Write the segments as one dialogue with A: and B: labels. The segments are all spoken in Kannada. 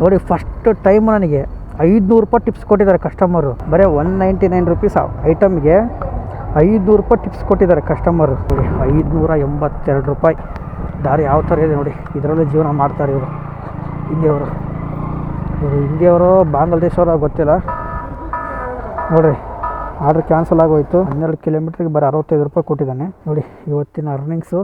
A: ನೋಡಿ ಫಸ್ಟ್ ಟೈಮ್ ನನಗೆ ಐದುನೂರು ರೂಪಾಯಿ ಟಿಪ್ಸ್ ಕೊಟ್ಟಿದ್ದಾರೆ ಕಸ್ಟಮರು ಬರೀ ಒನ್ ನೈಂಟಿ ನೈನ್ ರುಪೀಸ್ ಐಟಮ್ಗೆ ಐದುನೂರು ರೂಪಾಯಿ ಟಿಪ್ಸ್ ಕೊಟ್ಟಿದ್ದಾರೆ ಕಸ್ಟಮರು ನೋಡಿ, ಐದುನೂರ ಎಂಬತ್ತೆರಡು ರೂಪಾಯಿ. ದಾರಿ ಯಾವ ಥರ ಇದೆ ನೋಡಿ, ಇದರಲ್ಲೇ ಜೀವನ ಮಾಡ್ತಾರೆ ಇವರು. ಹಿಂದಿಯವರು. ಇವರು ಹಿಂದಿಯವರು, ಬಾಂಗ್ಲಾದೇಶವರು ಗೊತ್ತಿಲ್ಲ. ನೋಡಿರಿ ಆರ್ಡ್ರ್ ಕ್ಯಾನ್ಸಲ್ ಆಗೋಯ್ತು. ಹನ್ನೆರಡು ಕಿಲೋಮೀಟ್ರಿಗೆ ಬರೀ ಅರವತ್ತೈದು ರೂಪಾಯಿ ಕೊಟ್ಟಿದ್ದಾನೆ. ನೋಡಿ, ಇವತ್ತಿನ ಅರ್ನಿಂಗ್ಸು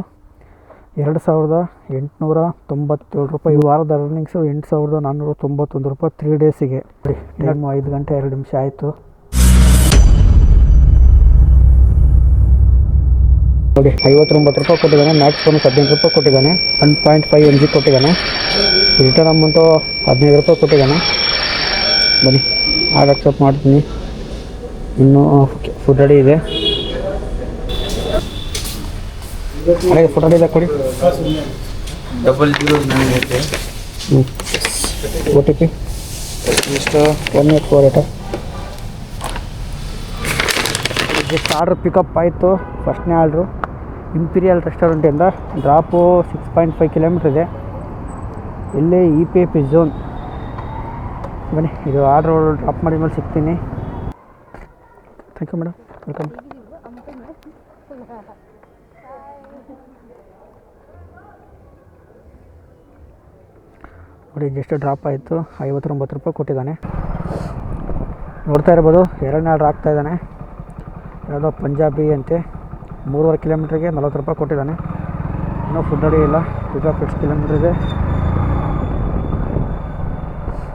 A: ಎರಡು ಸಾವಿರದ ಎಂಟುನೂರ ತೊಂಬತ್ತೇಳು ರೂಪಾಯಿ. ಈ ವಾರದ ಅರ್ನಿಂಗ್ಸು ಎಂಟು ಸಾವಿರದ ನಾನ್ನೂರ ತೊಂಬತ್ತೊಂದು ರೂಪಾಯಿ ತ್ರೀ ಡೇಸಿಗೆ ಟೈಮು ಐದು ಗಂಟೆ ಎರಡು ನಿಮಿಷ ಆಯಿತು. ನೋಡಿ ಐವತ್ತೊಂಬತ್ತು ರೂಪಾಯಿ ಕೊಟ್ಟಿದ್ದಾನೆ ಮ್ಯಾಕ್ಸ್ ಫೋನ್ಸ್ ಹದಿನೆಂಟು ರೂಪಾಯಿ ಕೊಟ್ಟಿದ್ದಾನೆ one point five M G ಕೊಟ್ಟಿದ್ದಾನೆ. ರಿಟರ್ನ್ ಅಮೌಂಟು ಹದಿನೈದು ರೂಪಾಯಿ ಕೊಟ್ಟಿದ್ದಾನೆ. ಬನ್ನಿ ಆರ್ಡರ್ ಅಕ್ಸೆಪ್ಟ್ ಮಾಡ್ತೀನಿ. ಇನ್ನೂ ಫುಡ್ ರೆಡಿ ಇದೆ. ಹಾಗೆ ಫೋಟೋ ಇದೆ ಕೊಡಿ.
B: ಡಬಲ್ ಜೀರೋ ನೈನ್ ಏಟ್
A: ಹ್ಞೂ ಓ ಟಿ ಪಿ
B: ಎಷ್ಟು
A: one eight four eight just order pickup ಆಯಿತು. ಫಸ್ಟ್ನೇ order imperial ರೆಸ್ಟೋರೆಂಟಿಂದ drop six point five kilometre ಇದೆ. ಇಲ್ಲಿ ಇ ಪಿ ಪಿ ಝೋನ್ ಬನ್ನಿ ಇದು ಆರ್ಡ್ರ್ ಡ್ರಾಪ್ ಮಾಡಿದ ಮೇಲೆ ಸಿಗ್ತೀನಿ. ಥ್ಯಾಂಕ್ ಯು ಮೇಡಮ್ ವೆಲ್ಕಮ್ ನೋಡಿ ಜಸ್ಟ್ ಡ್ರಾಪ್ ಆಯಿತು. ಐವತ್ತೊಂಬತ್ತು ರೂಪಾಯಿ ಕೊಟ್ಟಿದ್ದಾನೆ. ನೋಡ್ತಾ ಇರ್ಬೋದು, ಎರಡನೇ ಆರ್ಡ್ರ್ ಆಗ್ತಾ ಇದ್ದಾನೆ. ಯಾವುದೋ ಪಂಜಾಬಿ ಅಂತೆ. ಮೂರುವರೆ ಕಿಲೋಮೀಟ್ರಿಗೆ ನಲ್ವತ್ತು ರೂಪಾಯಿ ಕೊಟ್ಟಿದ್ದಾನೆ. ಇನ್ನೂ ಫುಡ್ ಅಡಿ ಇಲ್ಲ. ಪಿಕಪ್ ಎಷ್ಟು ಕಿಲೋಮೀಟ್ರ್ ಇದೆ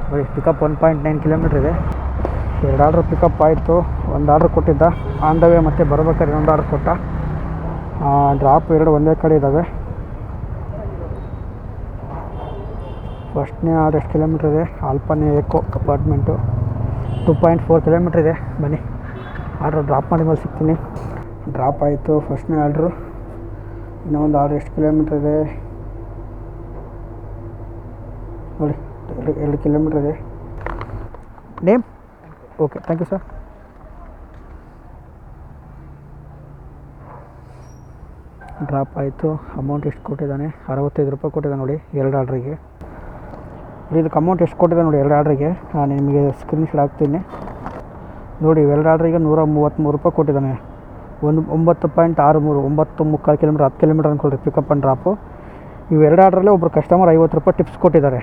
A: ನೋಡಿ pickup one point nine kilometre ಇದೆ ಎರಡು ಆರ್ಡ್ರ್ ಪಿಕಪ್ ಆಯಿತು. ಒಂದು ಆರ್ಡ್ರ್ ಕೊಟ್ಟಿದ್ದ. ಆನ್ ದ ವೇ ಮತ್ತೆ ಬರ್ಬೇಕಾದ್ರೆ ಇನ್ನೊಂದು ಆರ್ಡ್ರ್ ಕೊಟ್ಟ. ಡ್ರಾಪ್ ಎರಡು ಒಂದೇ ಕಡೆ ಇದ್ದಾವೆ. ಫಸ್ಟ್ನೇ ಆರ್ಡ್ರ್ ಎಷ್ಟು ಕಿಲೋಮೀಟ್ರ್ ಇದೆ ಆಲ್ಪನೆ ಏಕೋ apartment two point four kilometre ಇದೆ. ಬನ್ನಿ. ಆರ್ಡ್ರ್ ಡ್ರಾಪ್ ಮಾಡಿ ಮೇಲೆ ಸಿಗ್ತೀನಿ. ಡ್ರಾಪ್ ಆಯಿತು ಫಸ್ಟ್ನೇ ಆರ್ಡ್ರು ಇನ್ನೂ ಒಂದು ಆರ್ಡ್ರ್ ಎಷ್ಟು ಕಿಲೋಮೀಟ್ರ್ ಇದೆ? ನೋಡಿ, ಎರಡು ಎರಡು ಕಿಲೋಮೀಟ್ರ್ ಇದೆ. Name okay thank you sir drop ಆಯಿತು. ಅಮೌಂಟ್ ಎಷ್ಟು ಕೊಟ್ಟಿದ್ದಾನೆ? ಅರವತ್ತೈದು ರೂಪಾಯಿ ಕೊಟ್ಟಿದ್ದಾನೆ ನೋಡಿ, ಎರಡು ಆರ್ಡ್ರಿಗೆ ಇದಕ್ಕೆ ಅಮೌಂಟ್ ಎಷ್ಟು ಕೊಟ್ಟಿದೆ ನೋಡಿ ಎರಡು ಆರ್ಡ್ರಿಗೆ ನಾನು ನಿಮಗೆ ಸ್ಕ್ರೀನ್ಶಾಟ್ ಹಾಕ್ತೀನಿ. ನೋಡಿ ಎರಡು ಆರ್ಡ್ರಿಗೆ ನೂರ ಮೂವತ್ತ್ಮೂರು ರೂಪಾಯಿ ಕೊಟ್ಟಿದ್ದಾನೆ. ಒಂದು ಒಂಬತ್ತು ಪಾಯಿಂಟ್ ಆರು ಮೂರು, ಒಂಬತ್ತು ಮುಕ್ಕಾಲು ಕಿಲೋಮೀಟ್ರ್ ಹತ್ತು ಕಿಲೋಮೀಟರ್ ಅಂದ್ಕೊಳ್ರಿ ಪಿಕಪ್ ಆ್ಯಂಡ್ ಡ್ರಾಪು ಇವೆರಡು ಆರ್ಡ್ರಲ್ಲೇ ಒಬ್ಬರು ಕಸ್ಟಮರ್ ಐವತ್ತು ರೂಪಾಯಿ ಟಿಪ್ಸ್ ಕೊಟ್ಟಿದ್ದಾರೆ.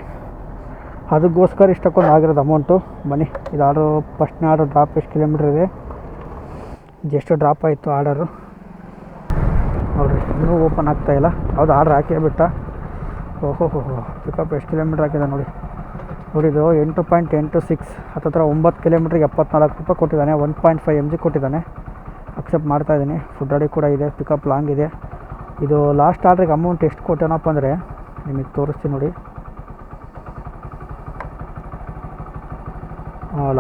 A: ಅದಕ್ಕೋಸ್ಕರ ಇಷ್ಟಕ್ಕೊಂದು ಆಗಿರೋದು ಅಮೌಂಟು ಬನ್ನಿ, ಇದು ಆರ್ಡ್ರು ಫಸ್ಟ್ನೇ ಆರ್ಡ್ರ್ ಡ್ರಾಪ್ ಎಷ್ಟು ಕಿಲೋಮೀಟ್ರ್ ಇದೆ? ಜಸ್ಟ್ ಡ್ರಾಪ್ ಆಯಿತು ಆರ್ಡರು ನೋಡಿರಿ, ಇನ್ನೂ ಓಪನ್ ಆಗ್ತಾ ಇಲ್ಲ. ಯಾವುದು ಆರ್ಡ್ರ್ ಹಾಕೇ ಬಿಟ್ಟ? ಓಹೋ ಹೋ ಪಿಕಪ್ ಎಷ್ಟು ಕಿಲೋಮೀಟ್ರ್ ಹಾಕಿದೆ ನೋಡಿ. ನೋಡಿದು ಎಂಟು ಪಾಯಿಂಟ್ ಎಂಟು ಸಿಕ್ಸ್ ಹತ್ತತ್ರ ಒಂಬತ್ತು ಕಿಲೋಮೀಟ್ರಿಗೆ ಎಪ್ಪತ್ನಾಲ್ಕು ರೂಪಾಯಿ ಕೊಟ್ಟಿದ್ದಾನೆ one point five M G ಕೊಟ್ಟಿದ್ದಾನೆ. ಅಕ್ಸೆಪ್ಟ್ ಮಾಡ್ತಾ ಇದ್ದೀನಿ. ಫುಡ್ ಅಡಿ ಕೂಡ ಇದೆ ಪಿಕಪ್ ಲಾಂಗ್ ಇದೆ. ಇದು ಲಾಸ್ಟ್ ಆರ್ಡ್ರಿಗೆ ಅಮೌಂಟ್ ಎಷ್ಟು ಕೊಟ್ಟೇನಪ್ಪ ಅಂದರೆ, ನಿಮಗೆ ತೋರಿಸ್ತೀನಿ ನೋಡಿ.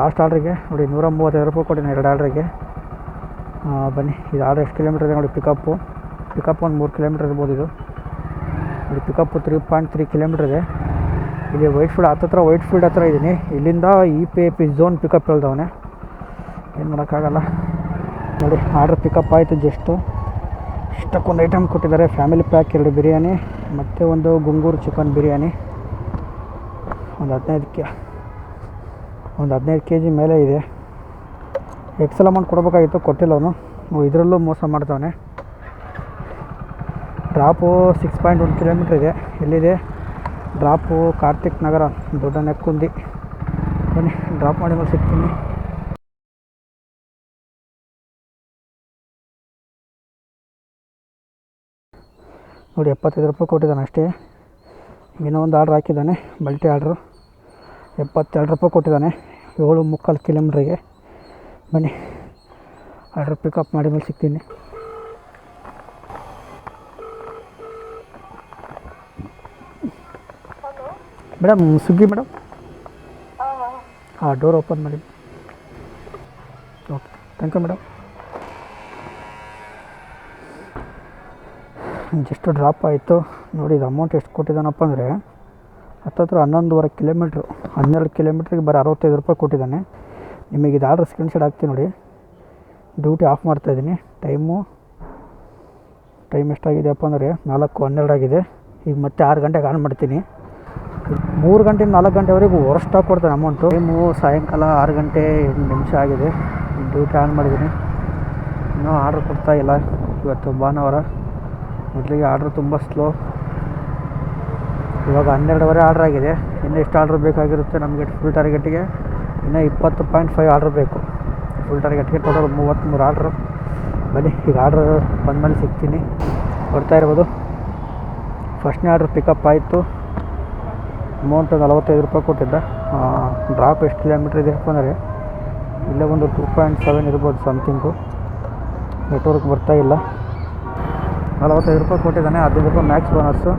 A: ಲಾಸ್ಟ್ ಆರ್ಡ್ರಿಗೆ ನೋಡಿ ನೂರ ಮೂವತ್ತೈದು ರೂಪಾಯಿ ಕೊಟ್ಟಿದ್ದೀನಿ ಎರಡು ಆರ್ಡ್ರಿಗೆ ಬನ್ನಿ, ಇದು ಆರ್ಡ್ರ್ ಎಷ್ಟು ಕಿಲೋಮೀಟ್ರ್ ಇದೆ ನೋಡಿ ಪಿಕಪ್ಪು ಪಿಕಪ್ ಒಂದು ಮೂರು ಕಿಲೋಮೀಟ್ರ್ ಇರ್ಬೋದು ಇದು. ಇಲ್ಲಿ pickup three point three kilometre ಇದೆ. ಇಲ್ಲಿ ವೈಟ್ ಫೀಲ್ಡ್ ಹತ್ತತ್ರ ವೈಟ್ ಫೀಲ್ಡ್ ಹತ್ರ ಇದ್ದೀನಿ. ಇಲ್ಲಿಂದ E P A P zone pickup ಹೇಳ್ದವನೆ. ಏನು ಮಾಡೋಕ್ಕಾಗಲ್ಲ. ನೋಡಿ, ಆರ್ಡ್ರ್ ಪಿಕಪ್ ಆಯಿತು ಜಸ್ಟು ಇಷ್ಟಕ್ಕೊಂದು ಐಟಮ್ ಕೊಟ್ಟಿದ್ದಾರೆ. ಫ್ಯಾಮಿಲಿ ಪ್ಯಾಕ್ ಎರಡು ಬಿರಿಯಾನಿ, ಮತ್ತು ಒಂದು ಗುಂಗೂರು ಚಿಕನ್ ಬಿರಿಯಾನಿ. ಒಂದು ಹದಿನೈದು ಕೆ, ಒಂದು ಹದಿನೈದು ಕೆ ಜಿ ಮೇಲೆ ಇದೆ. ಎಕ್ಸಲ್ ಅಮೌಂಟ್ ಕೊಡಬೇಕಾಗಿತ್ತು, ಕೊಟ್ಟಿಲ್ಲ ಅವನು. ಇದರಲ್ಲೂ ಮೋಸ ಮಾಡ್ತಾವನೆ drop six point one kilometre ಇದೆ. ಎಲ್ಲಿದೆ? ಡ್ರಾಪು ಕಾರ್ತಿಕ್ ನಗರ, ದೊಡ್ಡ ನೆಕ್ಕುಂದಿ. ಬನ್ನಿ ಡ್ರಾಪ್ ಮಾಡಿ ಮೇಲೆ ಸಿಗ್ತೀನಿ. ನೋಡಿ, ಎಪ್ಪತ್ತೈದು ರೂಪಾಯಿ ಕೊಟ್ಟಿದ್ದಾನೆ ಅಷ್ಟೇ. ಇನ್ನೂ ಒಂದು ಆರ್ಡ್ರ್ ಹಾಕಿದ್ದಾನೆ ಮಲ್ಟಿ ಆರ್ಡ್ರು ಎಪ್ಪತ್ತೆರಡು ರೂಪಾಯಿ ಕೊಟ್ಟಿದ್ದಾನೆ, ಏಳು ಮುಕ್ಕಾಲು ಕಿಲೋಮೀಟ್ರಿಗೆ ಬನ್ನಿ ಆರ್ಡ್ರ್ ಪಿಕಪ್ ಮಾಡಿ ಮೇಲೆ ಸಿಗ್ತೀನಿ. Madam Suggi madam? ಹಾಂ. ಡೋರ್ ಓಪನ್ ಮಾಡಿ. Okay thank you madam. Just drop ಆಯಿತು. ನೋಡಿ ಇದು ಅಮೌಂಟ್ ಎಷ್ಟು ಕೊಟ್ಟಿದ್ದಾನಪ್ಪ ಅಂದರೆ ಹತ್ತತ್ರ ಹನ್ನೊಂದುವರೆ ಕಿಲೋಮೀಟ್ರು ಹನ್ನೆರಡು ಕಿಲೋಮೀಟ್ರಿಗೆ ಬರೀ ಅರವತ್ತೈದು ರೂಪಾಯಿ ಕೊಟ್ಟಿದ್ದಾನೆ. ನಿಮಗೆ ಇದು ಆರ್ಡ್ರ್ ಸ್ಕ್ರೀನ್ಶಾಟ್ ಹಾಕ್ತೀನಿ ನೋಡಿ. ಡ್ಯೂಟಿ ಆಫ್ ಮಾಡ್ತಾಯಿದ್ದೀನಿ ಟೈಮು ಟೈಮ್ ಎಷ್ಟಾಗಿದೆಯಪ್ಪ ಅಂದರೆ ನಾಲ್ಕು ಹನ್ನೆರಡು ಆಗಿದೆ. ಈಗ ಮತ್ತೆ ಆರು ಗಂಟೆಗೆ ಆನ್ ಮಾಡ್ತೀನಿ. ಮೂರು ಗಂಟೆ ನಾಲ್ಕು ಗಂಟೆವರೆಗೂ ವರ್ಸ್ಟಾಗಿ ಕೊಡ್ತಾರೆ ಅಮೌಂಟು ಟೈಮು ಸಾಯಂಕಾಲ ಆರು ಗಂಟೆ ಎಂಟು ನಿಮಿಷ ಆಗಿದೆ. ಡ್ಯೂಟಿ ಆನ್ ಮಾಡಿದ್ದೀನಿ. ಇನ್ನೂ ಆರ್ಡ್ರ್ ಕೊಡ್ತಾ ಇಲ್ಲ. ಇವತ್ತು ಭಾನುವಾರ. ಮೊದಲಿಗೆ ಆರ್ಡ್ರ್ ತುಂಬ ಸ್ಲೋ ಇವಾಗ ಹನ್ನೆರಡುವರೆ ಆರ್ಡ್ರ್ ಆಗಿದೆ. ಇನ್ನೂ ಎಷ್ಟು ಆರ್ಡ್ರ್ ಬೇಕಾಗಿರುತ್ತೆ ನಮಗೆ ಫುಲ್ ಟಾರ್ಗೆಟಿಗೆ ಇನ್ನೂ ಇಪ್ಪತ್ತು ಪಾಯಿಂಟ್ ಫೈವ್ ಆರ್ಡ್ರ್ ಬೇಕು. ಫುಲ್ ಟಾರ್ಗೆಟ್ಗೆ ಟೋಟಲ್ ಮೂವತ್ತ್ಮೂರು ಆರ್ಡ್ರು ಬನ್ನಿ, ಈಗ ಆರ್ಡ್ರ್ ಬಂದಮೇಲೆ ಸಿಗ್ತೀನಿ. ಕೊಡ್ತಾ ಇರ್ಬೋದು. ಫಸ್ಟ್ನೇ ಆರ್ಡ್ರ್ ಪಿಕಪ್ ಆಯಿತು. ಅಮೌಂಟ್ ನಲವತ್ತೈದು ರೂಪಾಯಿ ಕೊಟ್ಟಿದ್ದ. ಡ್ರಾಪ್ ಎಷ್ಟು ಕಿಲೋಮೀಟ್ರ್ ಇದೆ ಅಂದರೆ ಇಲ್ಲೇ ಒಂದು ಟೂ ಪಾಯಿಂಟ್ ಸೆವೆನ್ ಇರ್ಬೋದು ಸಮಥಿಂಗು ನೆಟ್ವರ್ಕ್ ಬರ್ತಾ ಇಲ್ಲ. ನಲವತ್ತೈದು ರೂಪಾಯಿ ಕೊಟ್ಟಿದ್ದಾನೆ. ಹದಿನೈದು ರೂಪಾಯಿ ಮ್ಯಾಕ್ಸ್ ಬೋನಸ್ಸು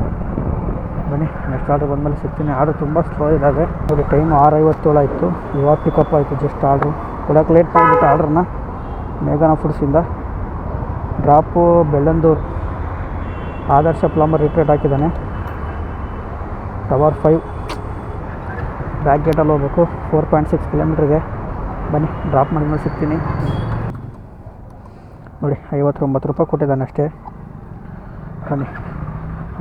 A: ಬನ್ನಿ ನೆಕ್ಸ್ಟ್ ಆರ್ಡ್ರ್ ಬಂದಮೇಲೆ ಸಿಗ್ತೀನಿ. ಆರ್ಡ್ರ್ ತುಂಬ ಸ್ಲೋ ಇದ್ದಾವೆ ನೋಡಿ ಟೈಮ್ ಆರು ಐವತ್ತೇಳು ಆಯಿತು. ಇವಾಗ ಪಿಕಪ್ ಆಯಿತು ಜಸ್ಟ್ ಆರ್ಡ್ರು ಕೊಡೋಕೆ ಲೇಟ್ ಮಾಡಿಬಿಟ್ಟು ಆರ್ಡ್ರನ್ನ ಮೇಘನ ಫುಡ್ಸಿಂದ drop Bellandur. Adarsh palm retreat ಹಾಕಿದ್ದಾನೆ. Tower five. ಬ್ಯಾಕ್ ಗೇಟಲ್ಲಿ ಹೋಗ್ಬೇಕು. ಫೋರ್ ಪಾಯಿಂಟ್ ಸಿಕ್ಸ್ ಕಿಲೋಮೀಟ್ರಿಗೆ ಬನ್ನಿ ಡ್ರಾಪ್ ಮಾಡಿದ್ಮೇಲೆ ಸಿಗ್ತೀನಿ. ನೋಡಿ, ಐವತ್ತೊಂಬತ್ತು ರೂಪಾಯಿ ಕೊಟ್ಟಿದ್ದಾನೆ ಅಷ್ಟೇ. ಬನ್ನಿ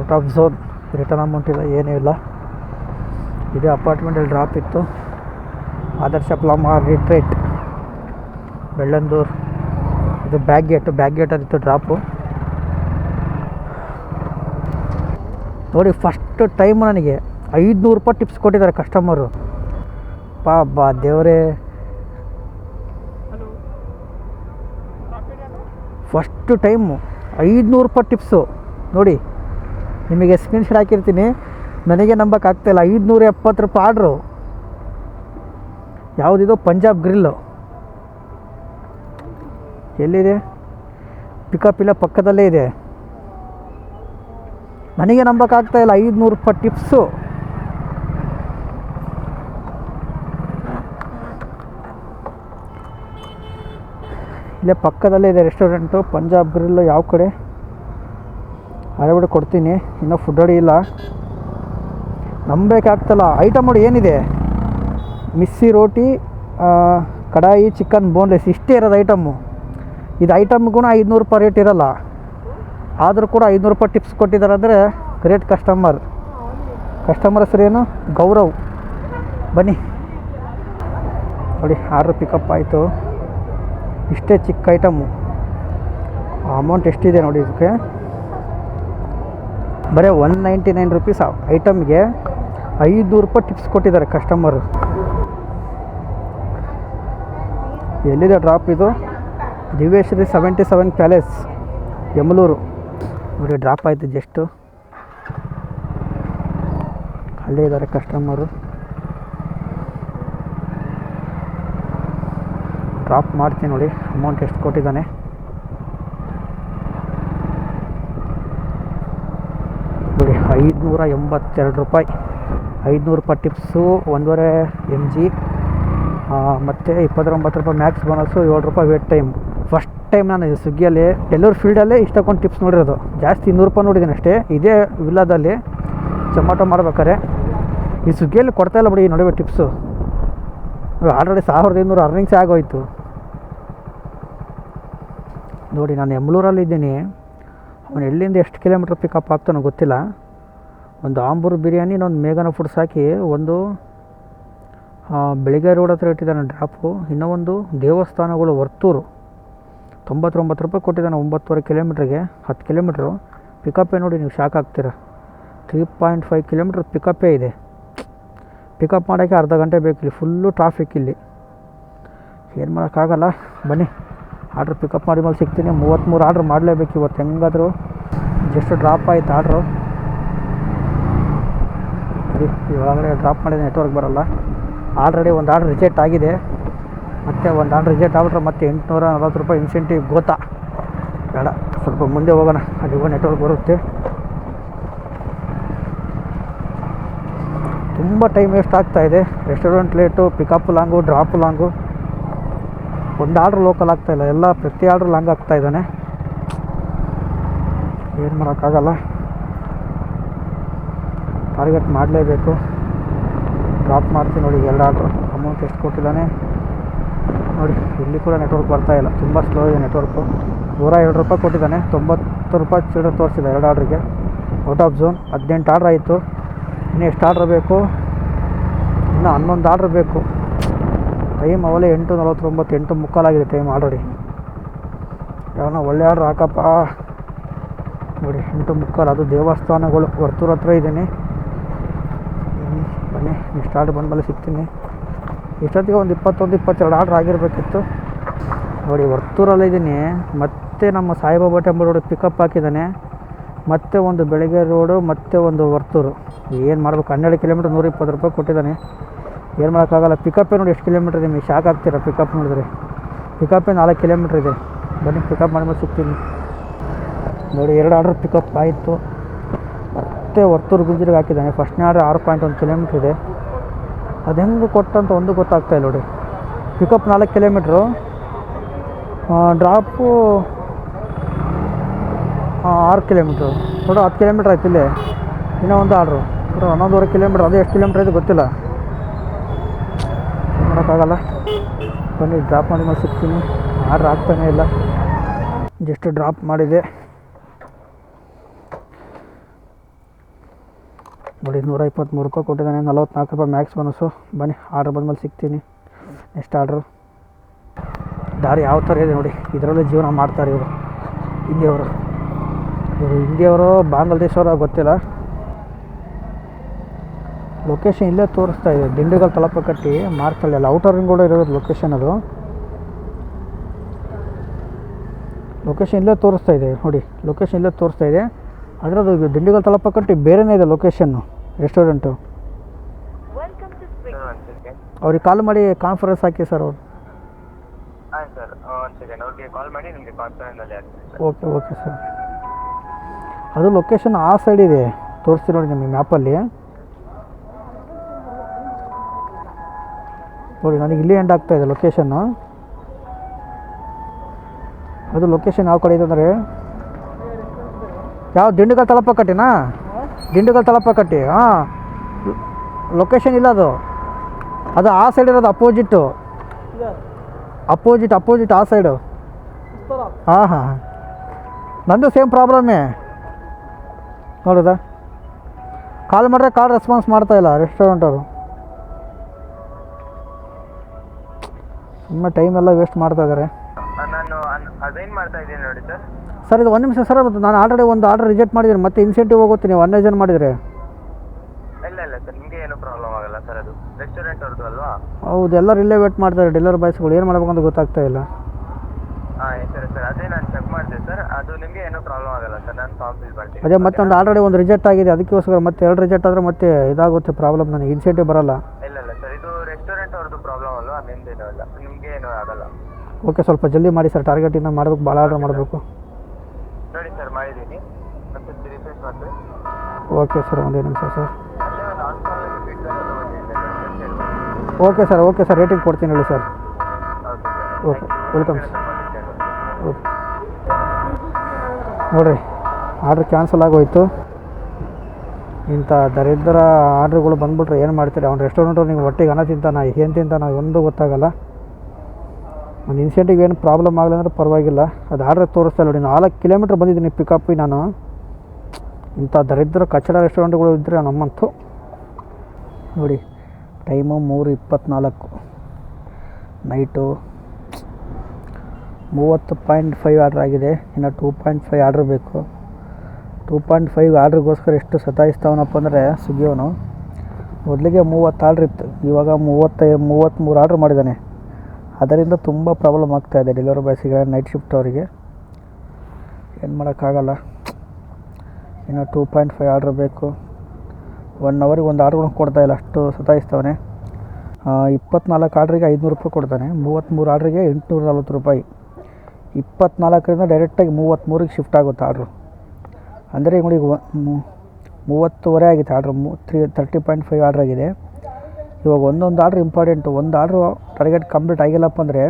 A: out of zone return amount ಇಲ್ಲ, ಏನೂ ಇಲ್ಲ. ಇದೇ ಅಪಾರ್ಟ್ಮೆಂಟಲ್ಲಿ ಡ್ರಾಪ್ ಇತ್ತು. Adarsh plumber retreat Bellandur. ಇದು ಬ್ಯಾಕ್ ಗೇಟು ಬ್ಯಾಕ್ ಗೇಟಲ್ಲಿತ್ತು ಡ್ರಾಪು ನೋಡಿ ಫಸ್ಟ್ ಟೈಮ್ ನನಗೆ ಐದುನೂರು ರೂಪಾಯಿ ಟಿಪ್ಸ್ ಕೊಟ್ಟಿದ್ದಾರೆ ಕಸ್ಟಮರು ಪಾ ಬಾ ದೇವರೇ ಫಸ್ಟ್ ಟೈಮು ಐದುನೂರು ರೂಪಾಯಿ ಟಿಪ್ಸು ನೋಡಿ ನಿಮಗೆ ಸ್ಕ್ರೀನ್ಶಾಟ್ ಹಾಕಿರ್ತೀನಿ. ನನಗೆ ನಂಬಕ್ಕಾಗ್ತಾಯಿಲ್ಲ ಐದುನೂರ ಎಪ್ಪತ್ತು ರೂಪಾಯಿ ಆರ್ಡ್ರು ಯಾವುದಿದು? ಪಂಜಾಬ್ ಗ್ರಿಲ್ಲು ಎಲ್ಲಿದೆ? ಪಿಕಪ್ ಇಲ್ಲ ಪಕ್ಕದಲ್ಲೇ ಇದೆ. ನನಗೆ ನಂಬಕ್ಕಾಗ್ತಾ ಇಲ್ಲ. ಐದುನೂರು ರೂಪಾಯಿ ಟಿಪ್ಸು ಇಲ್ಲೇ ಪಕ್ಕದಲ್ಲೇ ಇದೆ ರೆಸ್ಟೋರೆಂಟು ಪಂಜಾಬ್ ಗ್ರಿಲ್ಲು ಯಾವ ಕಡೆ? ಅದೇ ಕೊಡ್ತೀನಿ. ಇನ್ನೂ ಫುಡ್ ಅಡಿ ಇಲ್ಲ. ನಂಬೇಕಾಗ್ತಲ್ಲ. ಐಟಮ್ ನೋಡಿ ಏನಿದೆ? ಮಿಸ್ಸಿ ರೋಟಿ ಕಡಾಯಿ ಚಿಕನ್ ಬೋನ್ಲೆಸ್ ಇಷ್ಟೇ ಇರೋದು ಐಟಮ್ಮು ಇದು ಐಟಮ್ಗೂ ಐದುನೂರು ರೂಪಾಯಿ ರೇಟ್ ಇರಲ್ಲ. ಆದರೂ ಕೂಡ ಐನೂರು ರೂಪಾಯಿ ಟಿಪ್ಸ್ ಕೊಟ್ಟಿದ್ದಾರೆ ಅಂದರೆ ಗ್ರೇಟ್ ಕಸ್ಟಮರ್. ಕಸ್ಟಮರ್ ಹೆಸರೇನು ಗೌರವ್. ಬನ್ನಿ. ನೋಡಿ, ಆರು ಪಿಕಪ್ ಆಯಿತು. ಇಷ್ಟೇ ಚಿಕ್ಕ ಐಟಮು. ಅಮೌಂಟ್ ಎಷ್ಟಿದೆ ನೋಡಿ ಇದಕ್ಕೆ? ಬರೀ ಒನ್ ನೈಂಟಿ ನೈನ್ ರುಪೀಸ್ ಐಟಮ್ಗೆ ಐದು ರೂಪಾಯಿ ಟಿಪ್ಸ್ ಕೊಟ್ಟಿದ್ದಾರೆ ಕಸ್ಟಮರು. ಎಲ್ಲಿದೆ ಡ್ರಾಪ್ ಇದು? Divyashree seventy seven palace, Yamalur. ನೋಡಿ ಡ್ರಾಪ್ ಆಯಿತು ಜಸ್ಟು ಅಲ್ಲೇ ಇದ್ದಾರೆ ಕಸ್ಟಮರು ಡ್ರಾಪ್ ಮಾಡ್ತೀನಿ ನೋಡಿ ಅಮೌಂಟ್ ಎಷ್ಟು ಕೊಟ್ಟಿದ್ದಾನೆ. ನೋಡಿ, ಐದುನೂರ ಎಂಬತ್ತೆರಡು ರೂಪಾಯಿ. ಐದುನೂರು ರೂಪಾಯಿ ಟಿಪ್ಸು ಒಂದೂವರೆ ಎಂ ಜಿ ಮತ್ತು ಇಪ್ಪತ್ತೊಂಬತ್ತು ರೂಪಾಯಿ ಮ್ಯಾಕ್ಸ್ ಬೋನಸ್ಸು ಏಳು ರೂಪಾಯಿ ವೇಟ್ ಟೈಮ್ ಫಸ್ಟ್ ಟೈಮ್ ನಾನು ಇದು ಸ್ವಿಗ್ಗಿಯಲ್ಲಿ ಎಲ್ಲರೂ ಫೀಲ್ಡಲ್ಲೇ ಇಷ್ಟಕೊಂಡು ಟಿಪ್ಸ್ ನೋಡಿರೋದು. ಜಾಸ್ತಿ ಇನ್ನೂರು ರೂಪಾಯಿ ನೋಡಿದ್ದೀನಿ ಅಷ್ಟೇ. ಇದೇ ವಿಲ್ಲಾದಲ್ಲಿ ಜೊಮಾಟೊ ಮಾಡ್ಬೇಕಾರೆ ಈ ಸ್ವಿಗ್ಗಿಯಲ್ಲಿ ಕೊಡ್ತಾ ಇಲ್ಲ ಬಿಡಿ ನೋಡಿ ಟಿಪ್ಸು ಆಲ್ರೆಡಿ ಸಾವಿರದ ಇನ್ನೂರು ಅರ್ನಿಂಗ್ಸ್ ಆಗೋಯ್ತು. ನೋಡಿ, ನಾನು ಎಮ್ಲೂರಲ್ಲಿ ಇದ್ದೀನಿ. ಅವನು ಎಲ್ಲಿಂದ ಎಷ್ಟು ಕಿಲೋಮೀಟ್ರ್ ಪಿಕಪ್ ಆಗ್ತಾನೋ ಗೊತ್ತಿಲ್ಲ. ಒಂದು ಆಂಬೂರು ಬಿರಿಯಾನಿ, ಇನ್ನೊಂದು ಮೇಘನ ಫುಡ್ಸ್ ಹಾಕಿ, ಒಂದು ಬೆಳಿಗ್ಗೆ ರೋಡ್ ಹತ್ರ ಇಟ್ಟಿದ್ದಾನೆ ಡ್ರಾಪು ಇನ್ನೂ ಒಂದು ದೇವಸ್ಥಾನಗಳು, ವರ್ತೂರು. ತೊಂಬತ್ತೊಂಬತ್ತು ರೂಪಾಯಿ ಕೊಟ್ಟಿದ್ದಾನೆ, ಒಂಬತ್ತುವರೆ ಕಿಲೋಮೀಟ್ರಿಗೆ, ಹತ್ತು ಕಿಲೋಮೀಟ್ರು. ಪಿಕಪ್ಪೇ ನೋಡಿ ನೀವು ಶಾಕ್ ಆಗ್ತೀರ. ತ್ರೀ ಪಾಯಿಂಟ್ ಫೈವ್ ಕಿಲೋಮೀಟ್ರ್ ಪಿಕಪ್ಪೇ ಇದೆ. ಪಿಕಪ್ ಮಾಡೋಕ್ಕೆ ಅರ್ಧ ಗಂಟೆ ಬೇಕು ಇಲ್ಲಿ ಫುಲ್ಲು ಟ್ರಾಫಿಕ್ ಇಲ್ಲಿ. ಏನು ಮಾಡೋಕ್ಕಾಗಲ್ಲ ಬನ್ನಿ. ಆರ್ಡ್ರ್ ಪಿಕಪ್ ಮಾಡಿ ಮೇಲೆ ಸಿಗ್ತೀನಿ. ಮೂವತ್ತ್ಮೂರು ಆರ್ಡ್ರ್ ಮಾಡಲೇಬೇಕು ಇವತ್ತು. ಹೆಂಗಾದರೂ ಜಸ್ಟ್ ಡ್ರಾಪ್ ಆಯ್ತು ಆರ್ಡ್ರು ಸರಿ ಇವಾಗಲೇ ಡ್ರಾಪ್ ಮಾಡಿದ ನೆಟ್ವರ್ಕ್ ಬರೋಲ್ಲ. ಆಲ್ರೆಡಿ ಒಂದು ಆರ್ಡ್ರ್ ರಿಜೆಕ್ಟ್ ಆಗಿದೆ. ಮತ್ತು ಒಂದು ಆರ್ಡರ್ ರಿಜೆಕ್ಟ್ ಆಗ್ಬಿಟ್ರೆ ಮತ್ತೆ ಎಂಟುನೂರ ನಲ್ವತ್ತು ರೂಪಾಯಿ ಇನ್ಸೆಂಟಿವ್ ಗೊತ್ತಾ ಬೇಡ, ಸ್ವಲ್ಪ ಮುಂದೆ ಹೋಗೋಣ, ಅಲ್ಲಿಗೂ ನೆಟ್ವರ್ಕ್ ಬರುತ್ತೆ. ತುಂಬ ಟೈಮ್ ವೇಸ್ಟ್ ಆಗ್ತಾ ಇದೆ. Restaurant late pickup long drop long ಒಂದು ಆರ್ಡ್ರ್ ಲೋಕಲ್ ಆಗ್ತಾ ಇಲ್ಲ, ಎಲ್ಲ ಪ್ರತಿ ಆರ್ಡ್ರ್ ಲಾಂಗ್ ಆಗ್ತಾ ಇದ್ದಾನೆ. ಏನು ಮಾಡೋಕ್ಕಾಗಲ್ಲ. ಟಾರ್ಗೆಟ್ ಮಾಡಲೇಬೇಕು. ಡ್ರಾಪ್ ಮಾಡ್ತೀನಿ ನೋಡಿ, ಎರಡು ಆರ್ಡ್ರು ಅಮೌಂಟ್ ಎಷ್ಟು ಕೊಟ್ಟಿದ್ದಾನೆ? ನೋಡಿ, ಇಲ್ಲಿ ಕೂಡ ನೆಟ್ವರ್ಕ್ ಬರ್ತಾ ಇಲ್ಲ. ತುಂಬ ಸ್ಲೋ ಇದೆ ನೆಟ್ವರ್ಕು ನೂರ ಎರಡು ರೂಪಾಯಿ ಕೊಟ್ಟಿದ್ದಾನೆ. ತೊಂಬತ್ತು ರೂಪಾಯಿ ಚಿಲ್ಲರೆ ತೋರಿಸಿದೆ ಎರಡು ಆರ್ಡ್ರಿಗೆ ಔಟ್ ಆಫ್ ಝೋನ್ ಹದಿನೆಂಟು ಆರ್ಡ್ರ್ ಆಯಿತು. ಇನ್ನೂ ಎಷ್ಟು ಆರ್ಡ್ರ್ ಬೇಕು? ಇನ್ನು ಹನ್ನೊಂದು ಆರ್ಡ್ರ್ ಬೇಕು. ಟೈಮ್ ಅವಲೇ ಎಂಟು ನಲವತ್ತೊಂಬತ್ತು, ಎಂಟು ಮುಕ್ಕಾಲಾಗಿದೆ ಟೈಮ್ ಆಲ್ರೆಡಿ ಯಾವನ ಒಳ್ಳೆ ಆರ್ಡ್ರ್ ಹಾಕಪ್ಪ. ನೋಡಿ, ಎಂಟು ಮುಕ್ಕಾಲು. ಅದು ದೇವಸ್ಥಾನಗಳು, ವರ್ತೂರ್ ಹತ್ರ ಇದ್ದೀನಿ. ಬನ್ನಿ ನೆಕ್ಸ್ಟ್ ಆರ್ಡ್ರ್ ಬಂದಮೇಲೆ ಸಿಗ್ತೀನಿ. ಇಷ್ಟೊತ್ತಿಗೆ ಒಂದು ಇಪ್ಪತ್ತೊಂದು, ಇಪ್ಪತ್ತೆರಡು ಆರ್ಡ್ರ್ ಆಗಿರಬೇಕಿತ್ತು. ನೋಡಿ, ವರ್ತೂರಲ್ಲಿ ಇದ್ದೀನಿ. ಮತ್ತೆ ನಮ್ಮ ಸಾಯಿಬಾಬಾ ಟೆಂಪಲ್ ರೋಡ್ ಪಿಕಪ್ ಹಾಕಿದ್ದಾನೆ. ಮತ್ತೆ ಒಂದು ಬೆಳಗ್ಗೆ ರೋಡು ಮತ್ತೆ ಒಂದು ವರ್ತೂರು. ಏನು ಮಾಡಬೇಕು? ಹನ್ನೆರಡು ಕಿಲೋಮೀಟ್ರ್ ನೂರ ಇಪ್ಪತ್ತು ರೂಪಾಯಿ ಕೊಟ್ಟಿದ್ದಾನೆ. ಏನು ಮಾಡೋಕ್ಕಾಗಲ್ಲ? ಪಿಕಪ್ಪೇ ನೋಡಿ ಎಷ್ಟು ಕಿಲೋಮೀಟ್ರ್ ನಿಮಗೆ ಶಾಕ್ ಆಗ್ತೀರಾ ಪಿಕಪ್ ನೋಡಿದ್ರೆ? ಪಿಕಪ್ಪೇ ನಾಲ್ಕು ಕಿಲೋಮೀಟ್ರ್ ಇದೆ. ಬನ್ನಿ ಪಿಕಪ್ ಮಾಡಿದ್ಮೇಲೆ ಸಿಗ್ತೀನಿ. ನೋಡಿ, ಎರಡು ಆರ್ಡ್ರ್ ಪಿಕಪ್ ಆಯಿತು. ಮತ್ತೆ ವರ್ತೂರು ಗುಂಜಿರಿಗೆ ಹಾಕಿದ್ದಾನೆ. ಫಸ್ಟ್ನೇ ಆರ್ಡ್ರ್ ಆರು ಪಾಯಿಂಟ್ ಒಂದು ಕಿಲೋಮೀಟ್ರ್ ಇದೆ. ಅದು ಹೆಂಗೆ ಕೊಟ್ಟಂತ ಒಂದು ಗೊತ್ತಾಗ್ತಾಯಿಲ್ಲ ನೋಡಿ. ಪಿಕಪ್ ನಾಲ್ಕು ಕಿಲೋಮೀಟ್ರು. ಡ್ರಾಪು ಆರು ಕಿಲೋಮೀಟ್ರು. ನೋಡು, ಹತ್ತು ಕಿಲೋಮೀಟ್ರ್ ಆಯ್ತು ಇಲ್ಲೇ. ಇನ್ನೂ ಒಂದು ಆರ್ಡ್ರು. ನೋಡು, ಹನ್ನೊಂದುವರೆ ಕಿಲೋಮೀಟ್ರ್, ಅದು ಎಷ್ಟು ಕಿಲೋಮೀಟ್ರ್ ಇದೆ ಗೊತ್ತಿಲ್ಲ. ಮಾಡೋಕ್ಕಾಗಲ್ಲ ಬನ್ನಿ ಡ್ರಾಪ್ ಮಾಡಿ ಮೇಲೆ ಸಿಗ್ತೀನಿ. ಆರ್ಡ್ರ್ ಆಗ್ತಾನೇ ಇಲ್ಲ. ಜಸ್ಟ್ ಡ್ರಾಪ್ ಮಾಡಿದೆ. ನೋಡಿ ನೂರ ಇಪ್ಪತ್ತ್ಮೂರು ರೂಪಾಯಿ ಕೊಟ್ಟಿದ್ದಾನೆ. ನಲವತ್ತ್ನಾಲ್ಕು ರೂಪಾಯಿ ಮ್ಯಾಕ್ಸ್ ಬೋನಸ್ಸು ಬನ್ನಿ ಆರ್ಡ್ರ್ ಬಂದಮೇಲೆ ಸಿಗ್ತೀನಿ. ನೆಕ್ಸ್ಟ್ ಆರ್ಡ್ರು ದಾರಿ ಯಾವ ಥರ ಇದೆ ನೋಡಿ. ಇದರಲ್ಲೇ ಜೀವನ ಮಾಡ್ತಾರೆ ಇವರು. ಇಂಡಿಯವರು ಇವರು ಹಿಂದಿಯವರು ಬಾಂಗ್ಲಾದೇಶವರ ಗೊತ್ತಿಲ್ಲ. ಲೊಕೇಶನ್ ಇಲ್ಲೇ ತೋರಿಸ್ತಾ ಇದೆ. ದಿಂಡಿಗಲ್ ತಲಪಕಟ್ಟಿ ಮಾರ್ಕಲ್ಲಿ ಅಲ್ಲ ಔಟರ್ ಕೂಡ ಇರೋದು ಲೊಕೇಶನ್ ಅದು. ಲೊಕೇಶನ್ ಇಲ್ಲೇ ತೋರಿಸ್ತಾ ಇದೆ. ನೋಡಿ ಲೊಕೇಶನ್ ಇಲ್ಲೇ ತೋರಿಸ್ತಾ ಇದೆ. ಅದರದ್ದು ದಿಂಡಿಗಲ್ ತಲಪಕಟ್ಟಿ ಬೇರೆನೇ ಇದೆ ಲೊಕೇಶನ್ನು ರೆಸ್ಟೋರೆಂಟು? ಅವ್ರಿಗೆ ಕಾಲ್ ಮಾಡಿ ಕಾನ್ಫರೆನ್ಸ್ ಹಾಕಿ ಸರ್ ಅವರು.
B: ಹಾಂ ಸರ್. ಒನ್ ಸೆಕೆಂಡ್ ಅವ್ರಿಗೆ ಕಾಲ್ ಮಾಡಿ ನಿಮಗೆ ಕಾನ್ಫರೆನ್ಸಲ್ಲಿ ಹಾಕ್ತೀನಿ ಸರ್.
A: Okay okay sir. ಅದು ಲೊಕೇಶನ್ ಆ ಸೈಡ್ ಇದೆ. ತೋರಿಸ್ತೀನಿ ನೋಡಿ ನಿಮಗೆ ಮ್ಯಾಪಲ್ಲಿ ನೋಡಿ ನನಗೆ ಇಲ್ಲಿ ಎಂಡ್ ಆಗ್ತಾ ಇದೆ ಲೊಕೇಶನ್ನು ಅದು ಲೊಕೇಶನ್ ಯಾವ ಕಡೆ ಇದೆ ಅಂದರೆ? ಯಾವ ದಿಂಡಿಗಲ್ ತಲಪಕಟ್ಟಿನಾ ದಿಂಡಿಗಲ್ ತಲಪಕಟ್ಟಿ ಹಾಂ. ಲೊಕೇಶನ್ ಇಲ್ಲ ಅದು. ಅದು ಆ ಸೈಡ್ ಇರೋದು ಅಪೋಸಿಟ್ಟು ಅಪೋಸಿಟ್ ಅಪೋಸಿಟ್ ಆ ಸೈಡು ಹಾಂ ಹಾಂ ನಂದು ಸೇಮ್ ಪ್ರಾಬ್ಲಮ್ಮೇ ನೋಡೋದಾ. ಕಾಲ್ ಮಾಡಿದ್ರೆ ಕಾಲ್ ರೆಸ್ಪಾನ್ಸ್ ಮಾಡ್ತಾ ಇಲ್ಲ ರೆಸ್ಟೋರೆಂಟ್ ಅವರು. ಸುಮ್ಮನೆ ಟೈಮೆಲ್ಲ ವೇಸ್ಟ್ ಮಾಡ್ತಾ ಇದ್ದಾರೆ
B: ನಾನು ಅದೇನು ಮಾಡ್ತಾ ಇದ್ದೀನಿ ನೋಡಿ ಸರ್?
A: ಸರ್ ಇದು ಒಂದು ನಿಮಿಷ ಸರ್ ಮತ್ತು ನಾನು ಆಲ್ರೆಡಿ ಒಂದು ಆರ್ಡರ್ ರಿಜೆಕ್ಟ್ ಮಾಡಿದ್ದೀನಿ. ಮತ್ತೆ ಇನ್ಸೆಂಟಿವ್ ಹೋಗುತ್ತೆ ನೀವು ಒನ್ನೇ ಜನ ಮಾಡಿದರೆ.
B: ಇಲ್ಲ ಇಲ್ಲ ಸರ್ ನಿಮಗೆ ಏನು ಪ್ರಾಬ್ಲಮ್ ಆಗಲ್ಲ ಸರ್ ಅದು ರೆಸ್ಟೋರೆಂಟ್ ಅವ್ರದ್ದು ಅಲ್ವಾ?
A: ಹೌದು ಎಲ್ಲರೂ ಇಲ್ಲೇ ವೇಟ್ ಮಾಡ್ತಾರೆ ಡೆಲಿವರಿ ಬಾಯ್ಸ್ಗಳು ಏನು ಮಾಡ್ಬೇಕಂತ ಗೊತ್ತಾಗ್ತಾ ಇಲ್ಲ.
B: ಹಾಂ ಸರ್ ಸರ್ ಅದೇ ನಾನು ಚೆಕ್ ಮಾಡಿದೆ ಸರ್ ಅದು ನಿಮಗೆ ಏನೂ ಪ್ರಾಬ್ಲಮ್ ಆಗಲ್ಲ ಸರ್ ನಾನು ಫಾರ್ಮ್ ಫಿಲ್ ಮಾಡ್ತೀನಿ
A: ಅದೇ ಮತ್ತೊಂದು ಆಲ್ರೆಡಿ ಒಂದು ರಿಜೆಕ್ಟ್ ಆಗಿದೆ ಅದಕ್ಕೋಸ್ಕರ ಮತ್ತೆ ಎರಡು ರಿಜೆಕ್ಟ್ ಆದರೆ ಮತ್ತೆ ಇದಾಗುತ್ತೆ ಪ್ರಾಬ್ಲಮ್ ನನಗೆ ಇನ್ಸೆಂಟಿವ್ ಬರಲ್ಲ.
B: ಇಲ್ಲ ಇಲ್ಲ ಸರ್ ಇದು ರೆಸ್ಟೋರೆಂಟ್ ಅವ್ರದ್ದು ಪ್ರಾಬ್ಲಮ್ ಅಲ್ವಾ ನಿಮ್ದೇನೂ ಇಲ್ಲ ನಿಮಗೆ ಏನೂ ಆಗಲ್ಲ.
A: ಓಕೆ ಸ್ವಲ್ಪ ಜಲ್ದಿ ಮಾಡಿ ಸರ್ ಟಾರ್ಗೆಟಿಂದ ಮಾಡಬೇಕು ಭಾಳ ಆರ್ಡರ್ ಮಾಡಬೇಕು
B: ನೋಡಿ ಸರ್ ಮಾಡಿದ್ದೀನಿ ಮತ್ತೆ ರಿಫ್ರೆಶ್ ಮಾಡಿದ್ರೆ
A: ಓಕೆ ಸರ್, ಒಂದೇ ನಿಮಿಷ sir. Okay sir okay sir rating ಕೊಡ್ತೀನಿ ಹೇಳಿ sir.
B: Okay
A: welcome
B: sir
A: okay. ನೋಡಿರಿ ಆರ್ಡ್ರ್ ಕ್ಯಾನ್ಸಲ್ ಆಗೋಯ್ತು. ಇಂಥ ದರಿದ್ರ ಆರ್ಡ್ರ್ಗಳು ಬಂದುಬಿಟ್ರೆ ಏನು ಮಾಡ್ತೀರಿ? ಅವ್ನು ರೆಸ್ಟೋರೆಂಟು ನೀವು ಹೊಟ್ಟೆಗೆ ಅನ್ನ ತಿಂತಾನ ಏನು ತಿಂತಾನ ಒಂದು ಗೊತ್ತಾಗಲ್ಲ. ಒಂದು ಇನ್ಸೆಂಟಿಗೆ ಏನು ಪ್ರಾಬ್ಲಮ್ ಆಗಲಿ ಅಂದ್ರೆ ಪರವಾಗಿಲ್ಲ. ಅದು ಆರ್ಡ್ರ್ ತೋರಿಸ್ತಾ ನೋಡಿ, ನಾಲ್ಕು ಕಿಲೋಮೀಟ್ರ್ ಬಂದಿದ್ದೀನಿ ಪಿಕಪ್ಪಿಗೆ ನಾನು. ಇಂಥ ದರಿದ್ರ ಕಚ್ಚಡ ರೆಸ್ಟೋರೆಂಟ್ಗಳು ಇದ್ದರೆ ನಮ್ಮಂತೂ ನೋಡಿ, ಟೈಮು ಮೂರು ಇಪ್ಪತ್ತ್ನಾಲ್ಕು ನೈಟು ಮೂವತ್ತು ಪಾಯಿಂಟ್ ಫೈವ್ ಆರ್ಡ್ರ್ ಆಗಿದೆ. ಇನ್ನು ಟೂ ಪಾಯಿಂಟ್ ಫೈವ್ ಆರ್ಡ್ರ್ ಬೇಕು. ಟೂ ಪಾಯಿಂಟ್ ಫೈವ್ ಆರ್ಡ್ರಿಗೋಸ್ಕರ ಎಷ್ಟು ಸತಾಯಿಸ್ತಾವನಪ್ಪ ಅಂದರೆ ಸ್ವಿಗ್ಗಿಯವನು ಮೊದಲಿಗೆ ಮೂವತ್ತು ಆರ್ಡ್ರ್ ಇತ್ತು. ಇವಾಗ ಮೂವತ್ತೈ, ಮೂವತ್ತ್ಮೂರು ಆರ್ಡ್ರ್ ಮಾಡಿದ್ದಾನೆ. ಅದರಿಂದ ತುಂಬ ಪ್ರಾಬ್ಲಮ್ ಆಗ್ತಾಯಿದೆ ಡೆಲಿವರಿ ಬಾಯ್ಸಿಗೆ, ನೈಟ್ ಶಿಫ್ಟ್ ಅವರಿಗೆ. ಏನು ಮಾಡೋಕ್ಕಾಗಲ್ಲ. ಇನ್ನು ಟೂ ಪಾಯಿಂಟ್ ಫೈವ್ ಆರ್ಡ್ರ್ ಬೇಕು. ಒನ್ ಅವರಿಗೆ ಒಂದು ಆರ್ಡ್ರ್ ಕೊಡ್ತಾ ಇಲ್ಲ, ಅಷ್ಟು ಸತಾಯಿಸ್ತವನೆ. ಇಪ್ಪತ್ನಾಲ್ಕು ಆರ್ಡ್ರಿಗೆ ಐದುನೂರು ರೂಪಾಯಿ ಕೊಡ್ತಾನೆ. ಮೂವತ್ತ್ಮೂರು ಆರ್ಡ್ರಿಗೆ ಎಂಟುನೂರ ನಲ್ವತ್ತು ರೂಪಾಯಿ. ಇಪ್ಪತ್ನಾಲ್ಕರಿಂದ ಡೈರೆಕ್ಟಾಗಿ ಮೂವತ್ತ್ಮೂರಿಗೆ ಶಿಫ್ಟ್ ಆಗುತ್ತೆ ಆರ್ಡ್ರು ಅಂದರೆ ಈಗ ನೋಡಿ ಮೂವತ್ತುವರೆ ಆಗಿತ್ತು ಆರ್ಡ್ರ್ ಮೂ three thirty point five order ಆಗಿದೆ. ಇವಾಗ ಒಂದೊಂದು ಆರ್ಡ್ರ್ ಇಂಪಾರ್ಟೆಂಟು ಒಂದು ಆರ್ಡ್ರು ಟಾರ್ಗೆಟ್ ಕಂಪ್ಲೀಟ್ ಆಗಿಲ್ಲಪ್ಪ ಅಂದರೆ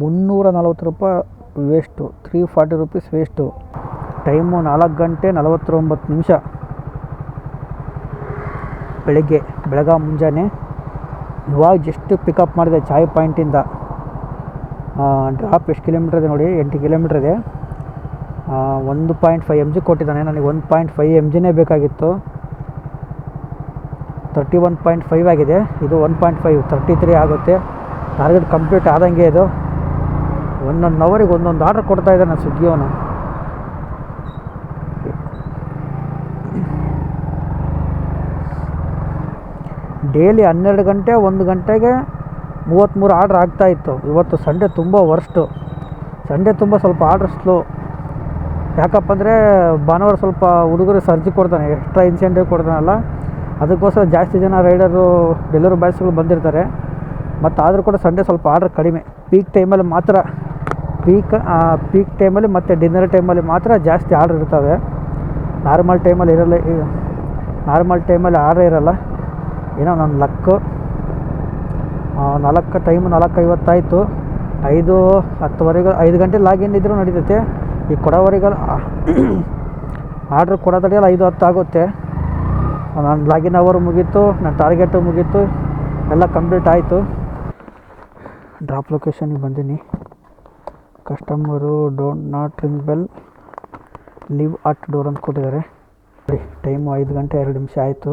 A: ಮುನ್ನೂರ ನಲ್ವತ್ತು ರೂಪಾಯಿ waste three forty rupees waste time ನಾಲ್ಕು ಗಂಟೆ ನಲವತ್ತೊಂಬತ್ತು ನಿಮಿಷ. ಬೆಳಗ್ಗೆ, ಬೆಳಗಾ ಮುಂಜಾನೆ ಇವಾಗ ಜಸ್ಟ್ ಪಿಕಪ್ ಮಾಡಿದೆ ಚಾಯ್ ಪಾಯಿಂಟಿಂದ ಡ್ರಾಪ್ ಎಷ್ಟು ಕಿಲೋಮೀಟ್ರ್ ಇದೆ ನೋಡಿ, ಎಂಟು ಕಿಲೋಮೀಟ್ರ್ ಇದೆ. ಒಂದು ಪಾಯಿಂಟ್ ಫೈವ್ ಎಂ ಜಿ ಕೊಟ್ಟಿದ್ದಾನೆ. ನನಗೆ ಒಂದು ಪಾಯಿಂಟ್ ಫೈವ್ ಎಂ ಜಿನೇ ಬೇಕಾಗಿತ್ತು. ತರ್ಟಿ ಒನ್ ಪಾಯಿಂಟ್ ಫೈವ್ ಆಗಿದೆ. ಇದು one point five thirty three ಆಗುತ್ತೆ. ಟಾರ್ಗೆಟ್ ಕಂಪ್ಲೀಟ್ ಆದಂಗೆ ಇದು. ಒಂದೊಂದು ಅವರಿಗೆ ಒಂದೊಂದು ಆರ್ಡ್ರ್ ಕೊಡ್ತಾ ಇದ್ದಾನೆ ಸ್ವಿಗ್ಗಿಯವನು ಡೈಲಿ ಹನ್ನೆರಡು ಗಂಟೆ, ಒಂದು ಗಂಟೆಗೆ ಮೂವತ್ತ್ಮೂರು ಆರ್ಡ್ರ್ ಆಗ್ತಾಯಿತ್ತು ಇವತ್ತು ಸಂಡೇ ತುಂಬ ವರ್ಸ್ಟು ಸಂಡೇ ತುಂಬ ಸ್ವಲ್ಪ ಆರ್ಡ್ರ್ ಸ್ಲೋ ಯಾಕಪ್ಪ ಅಂದರೆ ಭಾನುವಾರ ಸ್ವಲ್ಪ ಹುಡುಗರು ಸರ್ಜಿ ಕೊಡ್ತಾನೆ ಎಕ್ಸ್ಟ್ರಾ ಇನ್ಸೆಂಟಿವ್ ಕೊಡ್ತಾನಲ್ಲ. ಅದಕ್ಕೋಸ್ಕರ ಜಾಸ್ತಿ ಜನ ರೈಡರು ಡೆಲಿವರಿ ಬಾಯ್ಸ್ಗಳು ಬಂದಿರ್ತಾರೆ. ಮತ್ತು ಆದರೂ ಕೂಡ ಸಂಡೇ ಸ್ವಲ್ಪ ಆರ್ಡ್ರ್ ಕಡಿಮೆ. ಪೀಕ್ ಟೈಮಲ್ಲಿ ಮಾತ್ರ ಪೀಕ್ ಪೀಕ್ ಟೈಮಲ್ಲಿ ಮತ್ತು ಡಿನ್ನರ್ ಟೈಮಲ್ಲಿ ಮಾತ್ರ ಜಾಸ್ತಿ ಆರ್ಡ್ರ್ ಇರ್ತವೆ. ನಾರ್ಮಲ್ ಟೈಮಲ್ಲಿ ಇರಲ್ಲ ನಾರ್ಮಲ್ ಟೈಮಲ್ಲಿ ಆರ್ಡ್ರ್ ಇರಲ್ಲ. ಏನೋ ನನ್ನ ಲಕ್ಕು. ನಾಲ್ಕು ಟೈಮ್ ನಾಲ್ಕು ಐವತ್ತಾಯಿತು. ಐದು, ಹತ್ತುವರೆಗೆ, ಐದು ಗಂಟೆ ಲಾಗಿನ್ ಇದ್ದರೂ ನಡೀತೈತೆ. ಈ ಕೊಡೋವರೆಗೆ ಆರ್ಡ್ರ್ ತಡೆಯಲ್ಲ ಐದು ಹತ್ತು ಆಗುತ್ತೆ. ನನ್ನ ಲಾಗಿನ್ ಅವರ್ ಮುಗೀತು, ನನ್ನ ಟಾರ್ಗೆಟು ಮುಗೀತು, ಎಲ್ಲ ಕಂಪ್ಲೀಟ್ ಆಯಿತು. ಡ್ರಾಪ್ ಲೊಕೇಶನಿಗೆ ಬಂದೀನಿ. Customer don't not ring bell leave at door ಅಂತ ಕೊಟ್ಟಿದ್ದಾರೆ. ಟೈಮು ಐದು ಗಂಟೆ ಎರಡು ನಿಮಿಷ ಆಯಿತು.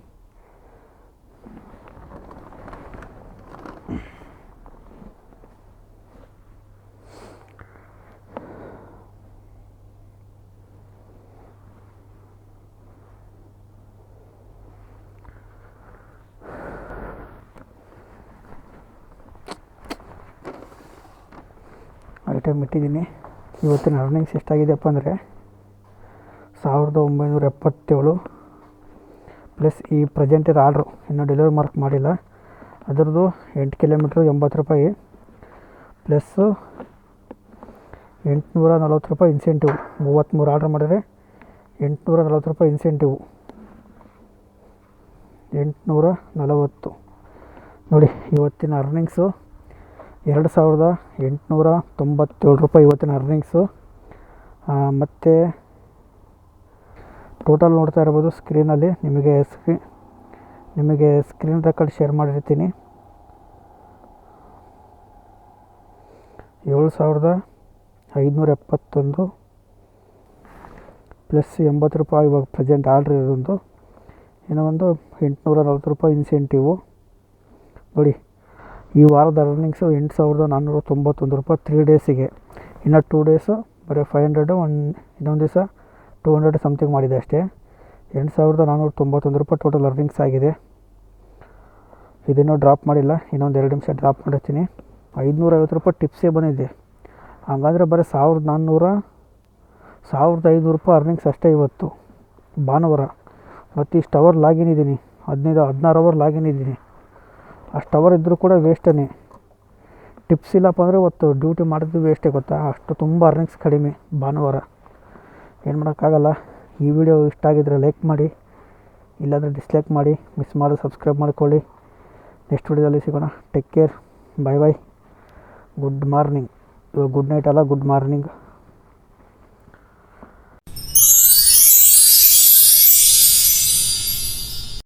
A: ಬಿಟ್ಟಿದ್ದೀನಿ. ಇವತ್ತಿನ ಅರ್ನಿಂಗ್ಸ್ ಎಷ್ಟಾಗಿದೆಯಪ್ಪ ಅಂದರೆ ಸಾವಿರದ ಒಂಬೈನೂರ ಎಪ್ಪತ್ತೇಳು ಪ್ಲಸ್ ಈ ಪ್ರೆಸೆಂಟ್ ಇರೋ ಆರ್ಡ್ರು ಇನ್ನೂ ಡೆಲಿವರಿ ಮಾರ್ಕ್ ಮಾಡಿಲ್ಲ. ಅದರದ್ದು ಎಂಟು ಕಿಲೋಮೀಟ್ರ್ ಎಂಬತ್ತು ರೂಪಾಯಿ ಪ್ಲಸ್ಸು ಎಂಟುನೂರ ನಲ್ವತ್ತು ರೂಪಾಯಿ ಇನ್ಸೆಂಟಿವ್ ಮೂವತ್ತ್ಮೂರು ಆರ್ಡ್ರ್ ಮಾಡಿದರೆ ಎಂಟುನೂರ ನಲ್ವತ್ತು ರೂಪಾಯಿ ಇನ್ಸೆಂಟಿವ್ ಎಂಟುನೂರ ನಲವತ್ತು. ನೋಡಿ, ಇವತ್ತಿನ ಅರ್ನಿಂಗ್ಸು ಎರಡು ಸಾವಿರದ ಎಂಟುನೂರ ತೊಂಬತ್ತೇಳು ರೂಪಾಯಿ ಇವತ್ತಿನ ಅರ್ನಿಂಗ್ಸು ಮತ್ತು ಟೋಟಲ್ ನೋಡ್ತಾ ಇರ್ಬೋದು ಸ್ಕ್ರೀನಲ್ಲಿ ನಿಮಗೆ ಸ್ಕ್ರೀ ನಿಮಗೆ ಸ್ಕ್ರೀನ್ ರೆಕಾರ್ಡ್ ಶೇರ್ ಮಾಡಿರ್ತೀನಿ. ಏಳು ಸಾವಿರದ ಐದುನೂರ ಎಪ್ಪತ್ತೊಂದು ಪ್ಲಸ್ ಎಂಬತ್ತು ರೂಪಾಯಿ ಇವಾಗ ಪ್ರೆಸೆಂಟ್ ಆರ್ಡ್ರ್ ಇರೋದು. ಇನ್ನೂ ಒಂದು ಎಂಟುನೂರ ನಲ್ವತ್ತು ರೂಪಾಯಿ ಇನ್ಸೆಂಟಿವು ನೋಡಿ ಈ ವಾರದ ಅರ್ನಿಂಗ್ಸು ಎಂಟು ಸಾವಿರದ ನಾನ್ನೂರ ತೊಂಬತ್ತೊಂದು ರೂಪಾಯಿ ತ್ರೀ ಡೇಸಿಗೆ ಇನ್ನು ಟೂ ಡೇಸು ಬರೀ ಫೈವ್ ಹಂಡ್ರೆಡು ಒನ್ ಇನ್ನೊಂದು ದಿವಸ ಟೂ ಹಂಡ್ರೆಡ್ ಸಮಥಿಂಗ್ ಮಾಡಿದೆ ಅಷ್ಟೇ. ಎಂಟು ಸಾವಿರದ ನಾನ್ನೂರ ತೊಂಬತ್ತೊಂದು ರೂಪಾಯಿ ಟೋಟಲ್ ಅರ್ನಿಂಗ್ಸ್ ಆಗಿದೆ. ಇದನ್ನೂ ಡ್ರಾಪ್ ಮಾಡಿಲ್ಲ, ಇನ್ನೊಂದು ಎರಡು ನಿಮಿಷ ಡ್ರಾಪ್ ಮಾಡಿರ್ತೀನಿ. ಐವತ್ತು ರೂಪಾಯಿ ಟಿಪ್ಸೇ ಬಂದಿದೆ. ಹಾಗಾದರೆ ಬರೀ ಸಾವಿರದ ನಾನ್ನೂರ, ಸಾವಿರದ ಐನೂರು ರೂಪಾಯಿ ಅರ್ನಿಂಗ್ಸ್ ಅಷ್ಟೇ ಇವತ್ತು. ಭಾನುವಾರ. ಮತ್ತು ಇಷ್ಟು ಅವರ್ ಲಾಗಿನ್ ಇದ್ದೀನಿ ಹದಿನೈದು, ಹದಿನಾರು ಅವರ್ ಲಾಗಿನ್ ಇದ್ದೀನಿ ಅಷ್ಟು ಅವರ್ ಇದ್ದರೂ ಕೂಡ ವೇಸ್ಟೇ ಟಿಪ್ಸ್ ಇಲ್ಲಪ್ಪ ಅಂದರೆ ಇವತ್ತು ಡ್ಯೂಟಿ ಮಾಡಿದ್ದು ವೇಸ್ಟೇ ಗೊತ್ತಾ? ಅಷ್ಟು ತುಂಬ ಅರ್ನಿಂಗ್ಸ್ ಕಡಿಮೆ ಭಾನುವಾರ. ಏನು ಮಾಡೋಕ್ಕಾಗಲ್ಲ? ಈ ವಿಡಿಯೋ ಇಷ್ಟ ಆಗಿದ್ರೆ ಲೈಕ್ ಮಾಡಿ. ಇಲ್ಲಾಂದರೆ ಡಿಸ್ಲೈಕ್ ಮಾಡಿ. ಮಿಸ್ ಮಾಡಿ ಸಬ್ಸ್ಕ್ರೈಬ್ ಮಾಡ್ಕೊಳ್ಳಿ. ನೆಕ್ಸ್ಟ್ ವಿಡಿಯೋದಲ್ಲಿ ಸಿಗೋಣ. Take care bye bye good morning ಇವಾಗ ಗುಡ್ ನೈಟ್ ಅಲ್ಲ ಗುಡ್ ಮಾರ್ನಿಂಗ್